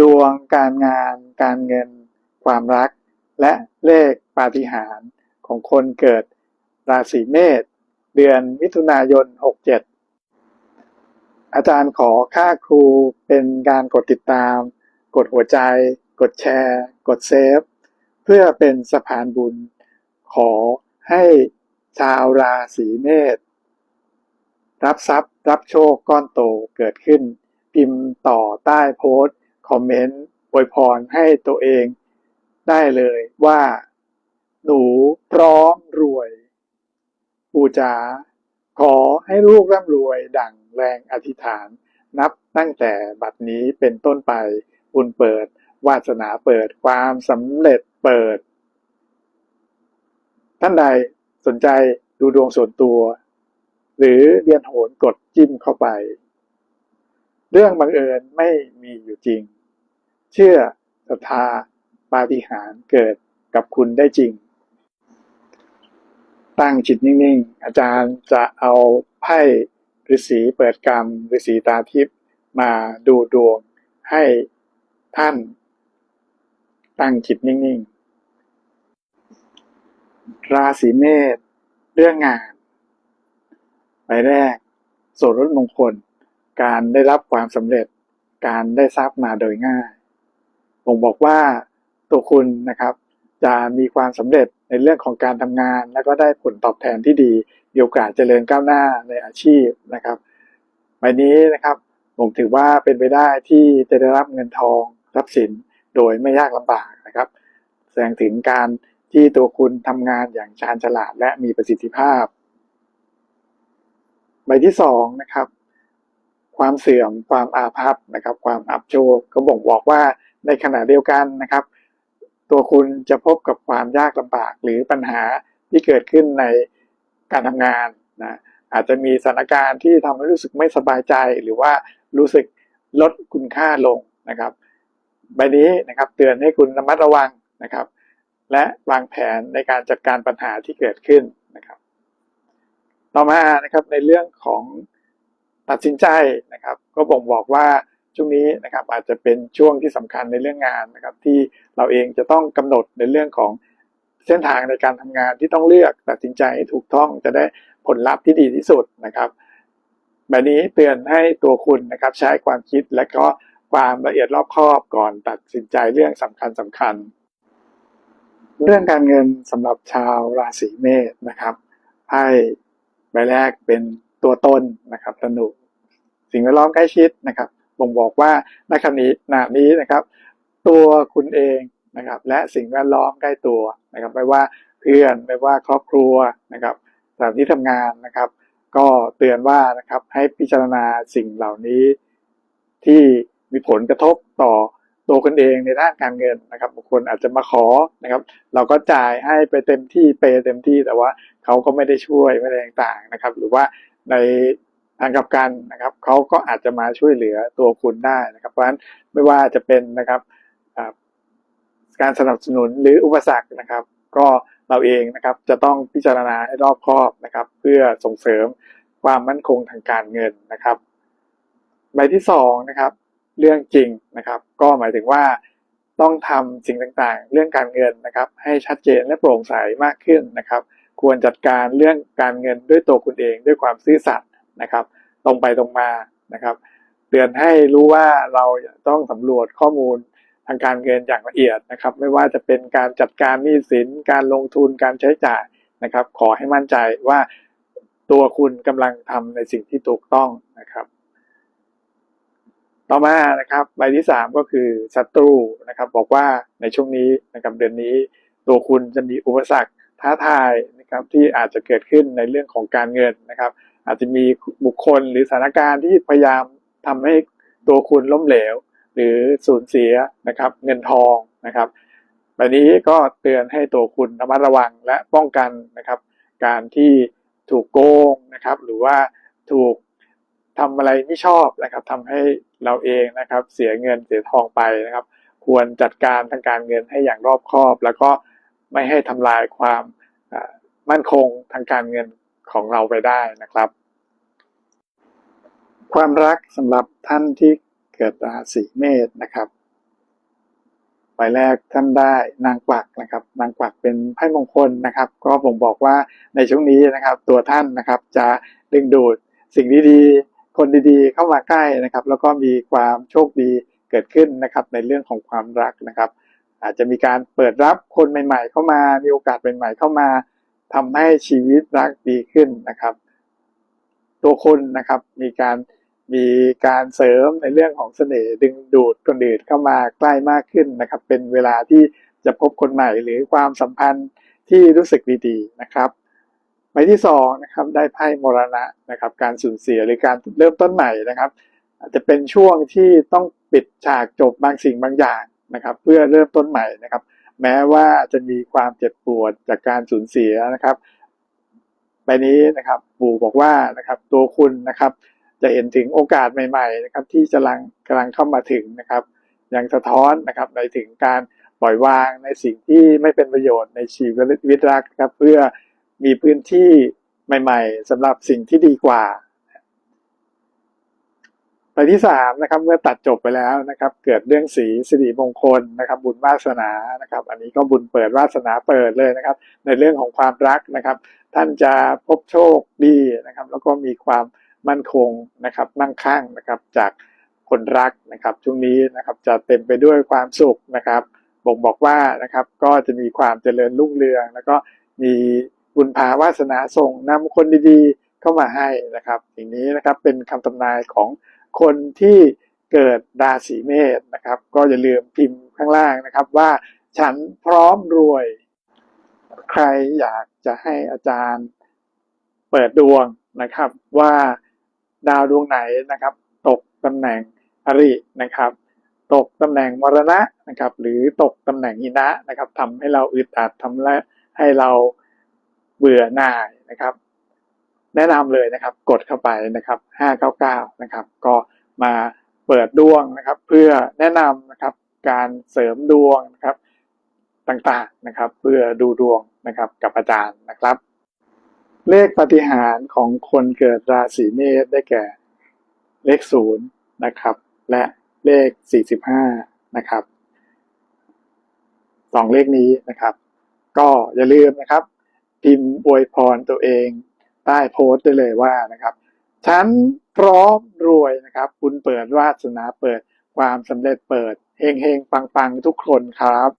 ดวงการงาน การเงิน ความรัก และเลขปาฏิหาริย์ของคนเกิดราศีเมษเดือนมิถุนายน 67 อาจารย์ขอค่าครูเป็นการกดติดตาม กดหัวใจ กดแชร์ กดเซฟ เพื่อเป็นสะพานบุญ ขอให้ชาวราศีเมษรับทรัพย์ รับโชคก้อนโตเกิดขึ้น พิมพ์ต่อใต้โพสต์ คอมเมนต์อวยพรให้ตัวเองได้เลยว่า หนูพร้อมรวย ปู่จ๋าขอให้ลูกร่ำรวยดั่งแรงอธิษฐาน นับตั้งแต่บัดนี้เป็นต้นไปบุญเปิด วาสนาเปิดความสำเร็จเปิด ท่านใดสนใจดูดวงส่วนตัว หรือเรียนโหนกดจิ้มเข้าไป เรื่องบังเอิญไม่มีอยู่จริง เชื่อศรัทธาปาฏิหาริย์เกิดกับคุณได้จริง ตั้งจิตนิ่งๆ อาจารย์จะเอาไพ่ฤาษีเปิดกรรมฤาษีตาทิพย์มาดูดวงให้ท่าน ตั้งจิตนิ่งๆ ราศีเมษเรื่องงานใบแรกโสดรถมงคล การได้รับความสำเร็จ การได้ทรัพย์มาโดยง่าย ผมบอกว่าตัวคุณนะครับ จะมีความสำเร็จในเรื่องของการทำงาน แล้วก็ได้ผลตอบแทนที่ดีมีโอกาสเจริญก้าวหน้าในอาชีพนะครับใบนี้นะครับผมถือว่าเป็นไปได้ที่จะได้รับเงินทองทรัพย์สินโดยไม่ยากลำบากนะครับ แสดงถึงการที่ตัวคุณทำงานอย่างชาญฉลาดและมีประสิทธิภาพ ใบที่สองนะครับ ความเสื่อมความอาภัพนะครับ ความอับโชคก็บ่งบอกว่า ในขณะเดียวกันนะครับ ตัวคุณจะพบกับความยากลำบากหรือปัญหาที่เกิดขึ้นในการทำงานนะอาจจะมีสถานการณ์ที่ทำให้รู้สึกไม่สบายใจ หรือว่ารู้สึกลดคุณค่าลงนะครับใบนี้นะครับเตือนให้คุณระมัดระวังนะครับ และวางแผนในการจัดการปัญหาที่เกิดขึ้นนะครับ ต่อมานะครับในเรื่องของตัดสินใจนะครับ ก็บ่งบอกว่า ช่วงนี้นะครับอาจจะเป็นช่วงที่สำคัญในเรื่องงานนะครับที่เราเองจะต้องกำหนดในเรื่องของเส้นทางในการทำงานที่ต้องเลือกตัดสินใจให้ถูกต้องจะได้ผลลัพธ์ที่ดีที่สุดนะครับ แบบนี้เตือนให้ตัวคุณนะครับใช้ความคิดและก็ความละเอียดรอบคอบก่อนตัดสินใจเรื่องสำคัญสำคัญ เรื่องการเงินสำหรับชาวราศีเมษนะครับไพ่ใบแรกเป็นตัวตนนะครับสนุกสิ่งแวดล้อมใกล้ชิดนะครับ บ่งบอกว่าในขณะนี้ณนี้นะครับ ตัวคุณเองนะครับ และสิ่งแวดล้อมใกล้ตัวนะครับ ไม่ว่าเพื่อนไม่ว่าครอบครัวนะครับสถานที่ทำงานนะครับ ก็เตือนว่านะครับให้พิจารณาสิ่งเหล่านี้ที่มีผลกระทบต่อตัวคนเองในด้านการเงินนะครับบางคนอาจจะมาขอนะครับ เราก็จ่ายให้ไปเต็มที่เปเต็มที่แต่ว่าเขาก็ไม่ได้ช่วยไม่ได้ต่างๆนะครับ หรือว่าใน ทางกับกันนะครับเขาก็อาจจะมาช่วยเหลือตัวคุณได้นะครับ เพราะฉะนั้นไม่ว่าจะเป็นนะครับการสนับสนุนหรืออุปสรรคนะครับ ก็เราเองนะครับจะต้องพิจารณาให้รอบคอบนะครับ เพื่อส่งเสริมความมั่นคงทางการเงินนะครับใบที่สองนะครับเรื่องจริงนะครับ ก็หมายถึงว่าต้องทำสิ่งต่างๆ เรื่องการเงินนะครับ ให้ชัดเจนและโปร่งใสมากขึ้นนะครับ ควรจัดการเรื่องการเงินด้วยตัวคุณเองด้วยความซื่อสัตย์ นะครับ ตรงไปตรงมานะครับ เตือนให้รู้ว่าเราต้องสำรวจข้อมูลทางการเงินอย่างละเอียดนะครับ ไม่ว่าจะเป็นการจัดการหนี้สิน การลงทุนการใช้จ่ายนะครับ ขอให้มั่นใจว่าตัวคุณกำลังทำในสิ่งที่ถูกต้องนะครับ ต่อมานะครับใบที่สามก็คือศัตรูนะครับ บอกว่าในช่วงนี้นะครับเดือนนี้ ตัวคุณจะมีอุปสรรคท้าทายนะครับที่อาจจะเกิดขึ้นในเรื่องของการเงินนะครับ อาจจะมีบุคคลหรือสถานการณ์ที่พยายามทำให้ตัวคุณล้มเหลว หรือสูญเสียนะครับ เงินทองนะครับแบบนี้ก็เตือนให้ตัวคุณระมัดระวังและป้องกันนะครับ การที่ถูกโกงนะครับ หรือว่าถูกทำอะไรไม่ชอบนะครับทำให้เราเองนะครับ เสียเงินเสียทองไปนะครับ ควรจัดการทางการเงินให้อย่างรอบคอบ แล้วก็ไม่ให้ทำลายความมั่นคงทางการเงิน ของเราไปได้นะครับ ความรักสำหรับท่านที่เกิดราศีเมษนะครับใบแรกท่านได้นางกวักนะครับ นางกวักเป็นไพ่มงคลนะครับ ก็ผมบอกว่าในช่วงนี้นะครับ ตัวท่านนะครับจะดึงดูดสิ่งดีๆคนดีๆเข้ามาใกล้นะครับ แล้วก็มีความโชคดีเกิดขึ้นนะครับ ในเรื่องของความรักนะครับ อาจจะมีการเปิดรับคนใหม่ ๆ เข้ามามีโอกาสใหม่ๆเข้ามา ทำให้ชีวิตรักดีขึ้นนะครับ ตัวคุณนะครับมีการมีการเสริมในเรื่องของเสน่ห์ดึงดูดคนอื่นเข้ามาใกล้มากขึ้นนะครับ เป็นเวลาที่จะพบคนใหม่หรือความสัมพันธ์ที่รู้สึกดีๆนะครับใบที่สองนะครับได้ไพ่มรณะนะครับ การสูญเสียหรือการเริ่มต้นใหม่นะครับ อาจจะเป็นช่วงที่ต้องปิดฉากจบบางสิ่งบางอย่างนะครับ เพื่อเริ่มต้นใหม่นะครับ แม้ว่าจะมีความเจ็บปวดจากการสูญเสียนะครับใบนี้นะครับปู่บอกว่านะครับตัวคุณนะครับ จะเห็นถึงโอกาสใหม่ ๆ นะครับ ที่กำลังกำลังเข้ามาถึงนะครับยังสะท้อนนะครับในถึงการปล่อยวางในสิ่งที่ไม่เป็นประโยชน์ในชีวิตรักครับ เพื่อมีพื้นที่ใหม่ ๆสำหรับสิ่งที่ดีกว่า ไปที่สามนะครับเมื่อตัดจบไปแล้วนะครับ เกิดเรื่องสีสิริมงคลนะครับ บุญวาสนานะครับ อันนี้ก็บุญเปิดวาสนาเปิดเลยนะครับ ในเรื่องของความรักนะครับ ท่านจะพบโชคดีนะครับ แล้วก็มีความมั่นคงนะครับมั่งคั่งนะครับจากคนรักนะครับช่วงนี้นะครับจะเต็มไปด้วยความสุขนะครับบ่งบอกว่านะครับก็จะมีความเจริญรุ่งเรือง แล้วก็มีบุญภาวาสนาส่งนำคนดีๆเข้ามาให้นะครับ อย่างนี้นะครับเป็นคำทำนายของ คนที่เกิดราศีเมษนะครับ ก็อย่าลืมพิมพ์ข้างล่างนะครับว่าฉันพร้อมรวย ใครอยากจะให้อาจารย์เปิดดวงนะครับ ว่าดาวดวงไหนนะครับ ตกตำแหน่งอรินะครับ ตกตำแหน่งมรณะนะครับ หรือตกตำแหน่งหินะนะครับทำให้เราอึดอัดทำให้เราเบื่อหน่ายนะครับ แนะนำเลยนะครับกดเข้าไปนะครับ 599 นะครับ ก็มาเปิดดวงนะครับ เพื่อแนะนำนะครับการเสริมดวงนะครับต่างๆนะครับ เพื่อดูดวงนะครับกับอาจารย์นะครับ เลขปฏิหารของคนเกิดราศีเมษได้แก่เลขศูนย์นะครับ และเลข 45 นะครับสองเลขนี้นะครับ ก็อย่าลืมนะครับ พิมพ์อวยพรตัวเอง ใต้โพสต์ได้เลยว่านะครับฉันพร้อมรวยนะครับคุณเปิดวาสนาเปิดความสำเร็จเปิดเฮงเฮงปังปังทุกคนครับ